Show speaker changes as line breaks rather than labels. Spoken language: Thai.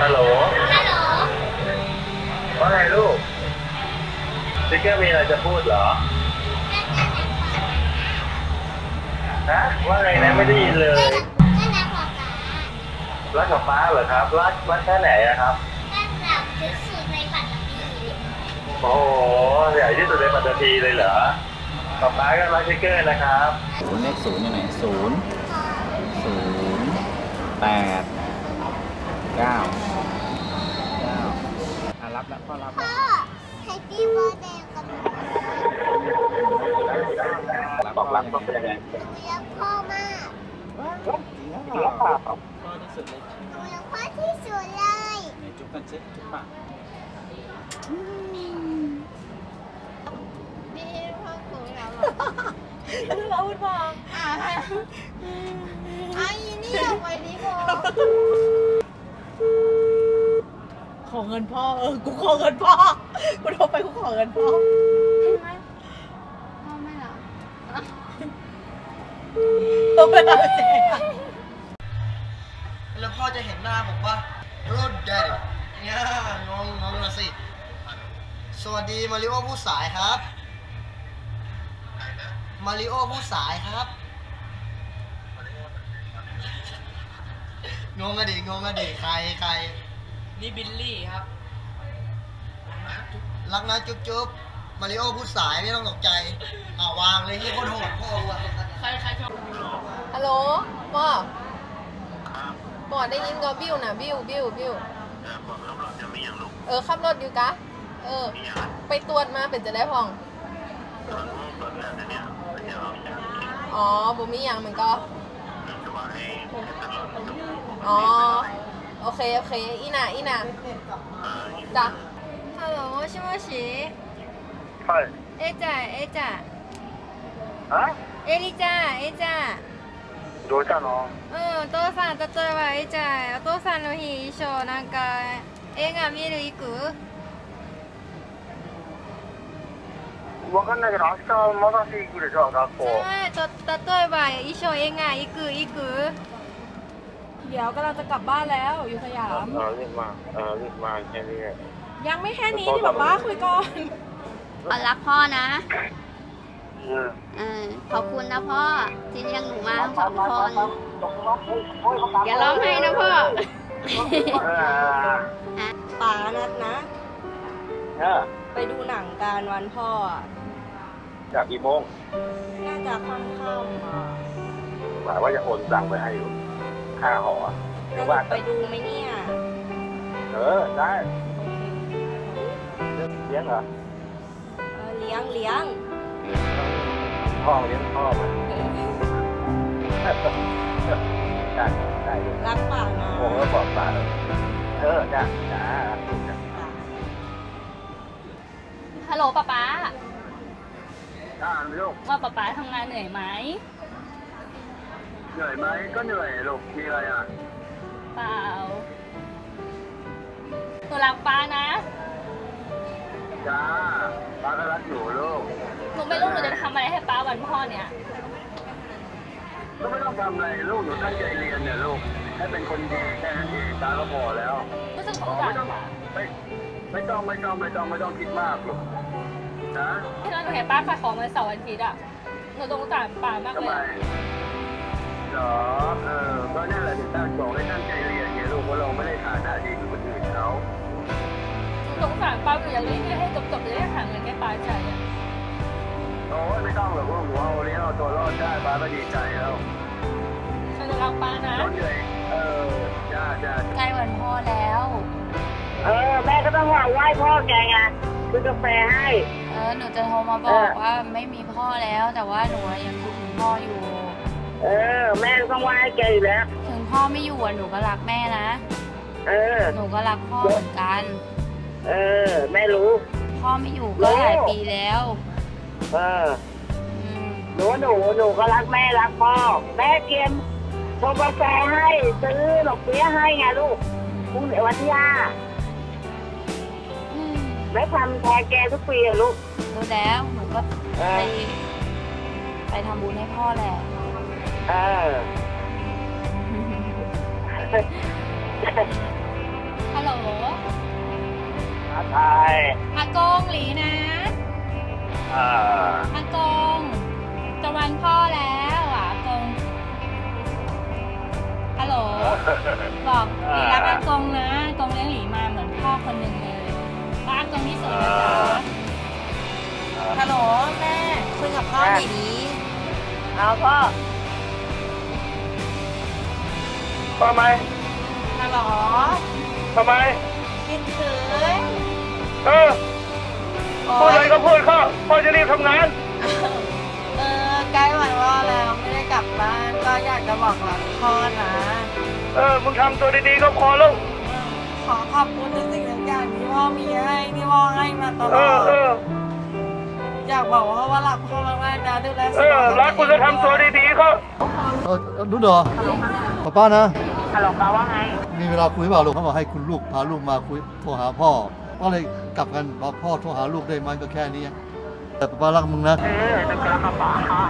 ฮัลโหล
ฮัลโหล
ว่าไงลูกสติ๊กเกอร์มีอะไรจะพูดเหรอ ฮะ ว่าไงนะไม่ได้ยินเลย
แม่น้ำของฟ้า
รักกับฟ้าเหรอครับ รักรักแค่ไหนอะครับ
แม่แบบที่สุดในปัตตานี
โอ้โหใหญ่ที่สุดในปัตตภีเลยเหรอกับฟ้าก็รักสติ๊กเกอร์นะครับ
ศูนย์เลขศูนย์อยู่ไหนศูนย์ศูนย์แปด เก้าเก้าอะรับแล้วพ่อรับ
พ่
แล้
อ
ว
แฮปปี้เบิร์ดเดย์กับหนู
รับ
บอกรักต้องเป็นยังไง
หนูรักพ่อมาก
รักพ่อที่สุดเลย
หนูรักพ่อที่สุดเลย
ไหนจุ๊บกันสิจุ๊บปะ
นี่พ่อกูแล้ว
เราพูดบอก
ไอ้นี่ออกไปนี่พ่อ
ขอเงินพ่อเออกูขอเงินพ่อกูโทรไปกูขอเงินพ่อ
เห็นไหมพ่อไม่รัก
โทรไปหาเจ๊
แล้วพ่อจะเห็นหน้าผมปะรถเดดเนี่ยงงงงละสิ สวัสดีมาริโอผู้สายครับมาริโอผู้สายครับงงอะดิงงอะดิใครใคร
นี่บิลลี่ครับ
รักนะจุ๊บจุ๊บมาริโอผู้สายไม่ต้องตกใจ อ่าวางเลยที่คนโหดพ่อว่ะ
ใครใครชอบ
ฮัลโหลพ่อปอได้ยินก็บิวนะบิวบิวบิวเออขับรถอยู่กะ เออ ไปตรวจมาเป็นจะได้พองอ๋อบุมีอย่างมันก็ อ๋อ オッケーオッケーいいない
いなだハロもしもし
はい
えー、ゃえー、ゃんえりちゃんえ、ゃ
どうしたの？
うんお父さん例えばえー、ゃお父さんの日衣装なんか映画見る行く？
わかんないけど明日またし行くでしょ学校。
例えば衣装映画行く行く？
เดี๋ยวกำลังจะกลับบ้านแล้วอยู่สยาม
เออรีบมาเออรีบมาแค่นี้
ยังไม่แค่นี้ที่แบบว่าคุยก่อน
รักพ่อนะ
เออ
เออขอบคุณนะพ่อ ที่เลี้ยงหนูมาทั้งสองคน อย่าร้องไห้นะพ่อ
เออ
ป๋านัดนะ
เออ
ไปดูหนังการวันพ่ออะ
จากกี่โมง
น่าจะค่ำๆอะ
หมายว่าจะโอนตังค์ไปให้อยู่ ค่าหอหรือว่า
ไปดูไหมเนี่ย
เออได้เลี้ยงเหรอ
เออเลี้ยงเลี้ยง
พ่อเลี้ยงพ่อมันได้ได้อยู่
รักป๋านะ
ผมก็บอกป้าแล้วเออจ้าจ้า
ฮัลโหลป๊าป๊า
จ้าลูก
ว่าป๊าป๊าทำงานเหนื่อยไหม
เหนื่อยไหมก็เหนื่อยลูกมีอะไรอะ
เปล่าหนูรักป๊านะ
จ้าป้าก็รักอยู่ลูก
หนูไม่รู้หนูจะทำอะไรให้ป๊าวันพ่อเนี่ย
ก็ไม่ต้องทำอะไรลูกหนูตั้งใจเรียนเนี่ยลูกให้เป็นคนดีแค่นั้นเองตาก็พอแล้ว
รู้สึกส
อ๋อง
สา
ไม่
ร
ต้องไม่ไม่ต้องไม่ต้องไม่ต้องไม่ต้องคิดมากลูกนะ
ที่เราหนูเห็นป้าขายของวันเสาร์อาทิตย์อะหนูสงสารป๊ามาก
ทำ
เล
ไม
ย
เหรอเออก็นี่นแหละถึงตั้งบอกให้ตั้งใจเรียนไงลูกเพราะเราไม่ได้ฐานะดีเหมือนคนอื่นเขา
หนูสงสารป้าหนูอยากเรียนให้จบๆจะได้หาเงินให้ป้าใช้อะ
โอ้ยไม่ต้องหรอกว่าหัวเอาเลี้ยงเอาตัวรอดได้ป้าก็ดีใจแล้ว
หนูรักป้านะ
รถเหนื่อยเออจ้าจ้า
ใกล้วันพ่อแล้ว
เออแม่ก็ต้องว่าไหว้พ่อแกไงซื้อกาแฟให้
เออหนูจะโทรมาบอกว่าไม่มีพ่อแล้วแต่ว่าหนูยังคิดถึงพ่ออยู่
เออ แม่ก็ต้องไหว้แกอยู่แล้ว
ถึงพ่อไม่อยู่อะหนูก็รักแม่นะ
เออ
หนูก็รักพ่อเหมือนกัน
เออ แม่รู้
พ่อไม่อยู่ก็หลายปีแล้ว
เออ
อืม
หนูหนูหนูก็รักแม่รักพ่อ แม่เกมชงกาแฟให้ซื้อหนมเปี๊ยะให้ไงลูกพรุ่งนี้วันที่ห้าแม่ทำแทนแกทุกปีอะลูก
รู้แล้วหนูก็
เอ
ไป
อ
ไปทำบุญให้พ่อแหละ
เออ
เใช่
อากงหลีนะ
เออ
อากงจะวันพ่อแล้วอะอากง ฮัลโหล บอกหลีรักอากงนะอากงเลี้ยงหลีมาเหมือนพ่อคนหนึ่งเลยรักอากงที่สุดนะจ๊ะ
ฮัลโหลแม่คุยกับพ่อหน่อยดิ
เอาพ่อ
ทำไม
ฮัลโหล
ทำไม
คิดถึง
เออพูดอะไรก็พูดเข้าพ่อจะรีบทำงาน
เออใกล้วันว่าแล้วไม่ได้กลับบ้านก็อยากจะบอกรักพ่อนะ
เออมึงทำตัวดีๆก็พอแล้ว
ขอขอบคุณในสิ่งทุกอย่างที่พ่อมีให้ที่พ่อให้มาตล
เอ
อ
อ
ด
เออ
อยากบอกว่าว่ารักพ่อมากๆนะดูแลสุ
เอ
ข
อ
ภาพ
รักคุณก็ทำตัวดีๆเขา
เออนุชเหรอป้าป้านะ
ฮัลโหลป้าว่าไง
มีเวลาคุยเปล่าลูกเขาบอกให้คุณลูกพาลูกมาคุยโทรหาพ่อ ก็เลยกลับกันบอกพ่อโทรหาลูกได้ไหมก็แค่นี้แต่ป้าป้ารักมึงนะ
เออต้องกลับมาป้าค่ะ